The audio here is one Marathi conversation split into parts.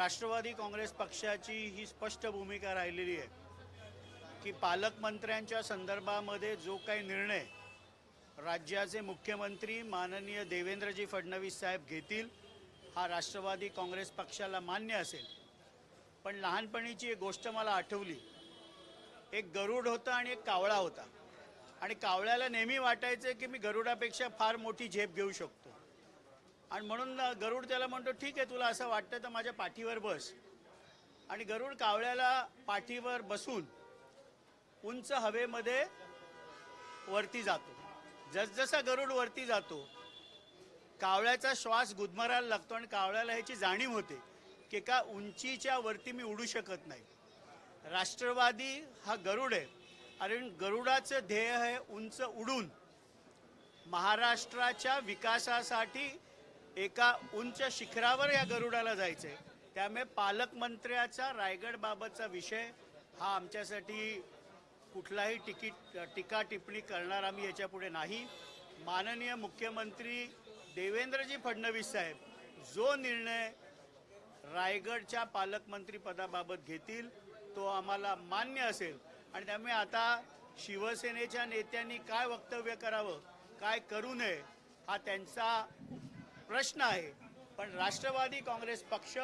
राष्ट्रवादी काँग्रेस पक्षाची ही स्पष्ट भूमिका राहिलेली आहे की पालकमंत्र्यांच्या संदर्भामध्ये जो काही निर्णय राज्याचे मुख्यमंत्री माननीय देवेंद्रजी फडणवीस साहेब घेतील हा राष्ट्रवादी काँग्रेस पक्षाला मान्य असेल. पण लहानपणीची एक गोष्ट मला आठवली. एक गरुड होता आणि एक कावळा होता. आणि कावळ्याला नेहमी वाटायचं की मी गरुडापेक्षा फार मोठी झेप घेऊ शकतो. आणि म्हणून गरुड त्याला म्हणतो ठीक आहे तुला असं वाटतं तर माझ्या पाठीवर बस. आणि गरुड कावळ्याला पाठीवर बसून उंच हवेमध्ये वरती जातो. जसजसा गरुड वरती जातो कावळ्याचा श्वास गुदमरायला लागतो आणि कावळ्याला ह्याची जाणीव होते की एका उंचीच्या वरती मी उडू शकत नाही. राष्ट्रवादी हा गरुड आहे. कारण गरुडाचं ध्येय आहे उंच उडून महाराष्ट्राच्या विकासासाठी एका उंच शिखरावर या गरुडाला जायचं आहे त्यामुळे पालकमंत्र्याचा रायगडबाबतचा विषय हा आमच्यासाठी कुठलाही तिकीट टीका टिप्पणी करणार आम्ही याच्यापुढे नाही. माननीय मुख्यमंत्री देवेंद्रजी फडणवीस साहेब जो निर्णय रायगडच्या पालकमंत्रीपदाबाबत घेतील तो आम्हाला मान्य असेल. आणि त्यामुळे आता शिवसेनेच्या नेत्यांनी काय वक्तव्य करावं काय करू नये हा त्यांचा प्रश्न आहे पण राष्ट्रवादी काँग्रेस पक्ष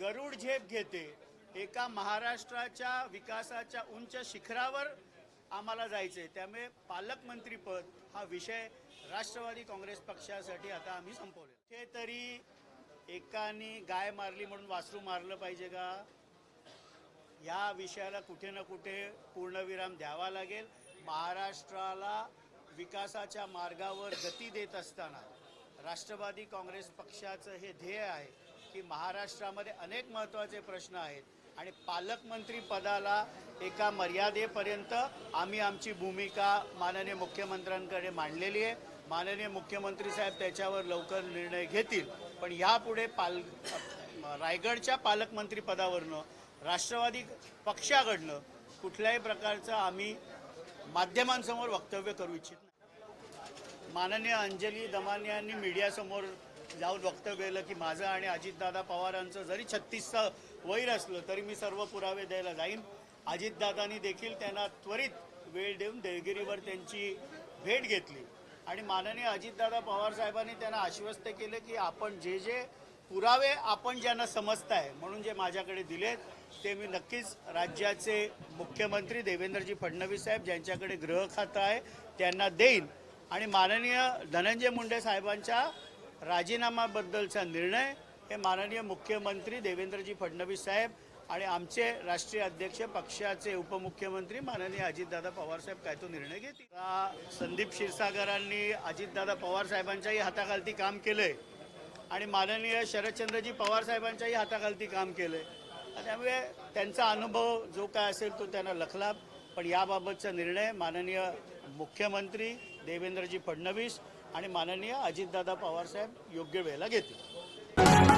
गरुड झेप घेते. एका महाराष्ट्राच्या विकासाच्या उंच शिखरावर आम्हाला जायचं आहे त्यामुळे पालकमंत्रीपद हा विषय राष्ट्रवादी काँग्रेस पक्षासाठी आता आम्ही संपवले ते तरी एकाने गाय मारली म्हणून वासरू मारलं पाहिजे का? या विषयाला कुठे ना कुठे पूर्णविराम द्यावा लागेल. महाराष्ट्राला विकासाच्या मार्गावर गती देत असताना राष्ट्रवादी काँग्रेस पक्षाचं हे ध्येय आहे की महाराष्ट्रामध्ये अनेक महत्त्वाचे प्रश्न आहेत आणि पालकमंत्री पदाला एका मर्यादेपर्यंत आम्ही आमची भूमिका माननीय मुख्यमंत्र्यांकडे मांडलेली आहे. माननीय मुख्यमंत्री साहेब त्याच्यावर लवकर निर्णय घेतील. पण यापुढे पाल रायगडच्या पालकमंत्री पदावरनं राष्ट्रवादी पक्षाकडनं कुठल्याही प्रकारचं आम्ही माध्यमांसमोर वक्तव्य करू इच्छितो माननीय अंजली दमानी यांनी मीडियासमोर जाऊन वक्तव्य केलं की माझं आणि अजितदादा पवारांचं जरी छत्तीसचं वैर असलं तरी मी सर्व पुरावे द्यायला जाईन. अजितदादांनी देखील त्यांना त्वरित वेळ देऊन देवगिरीवर त्यांची भेट घेतली. आणि माननीय अजितदादा पवार साहेबांनी त्यांना आश्वस्त केलं की आपण जे जे पुरावे आपण ज्यांना समजताय म्हणून जे माझ्याकडे दिलेत ते मी नक्कीच राज्याचे मुख्यमंत्री देवेंद्रजी फडणवीस साहेब ज्यांच्याकडे गृह खातं आहे त्यांना देईन. आणि माननीय धनंजय मुंडे साहेबांच्या राजीनामाबद्दलचा निर्णय हे माननीय मुख्यमंत्री देवेंद्रजी फडणवीस साहेब आणि आमचे राष्ट्रीय अध्यक्ष पक्षाचे उपमुख्यमंत्री माननीय अजितदादा पवार साहेब काय तो निर्णय घेतील? संदीप क्षीरसागरांनी अजितदादा पवार साहेबांच्याही हाताखालती काम केलंय आणि माननीय शरदचंद्रजी पवार साहेबांच्याही हाताखालती काम केलंय? त्यामुळे त्यांचा अनुभव जो काय असेल तो त्यांना लखला पण याबाबतचा निर्णय माननीय मुख्यमंत्री देवेंद्रजी फडणवीस आणि माननीय अजितदादा पवारसाहेब योग्य वेळेला घेतील.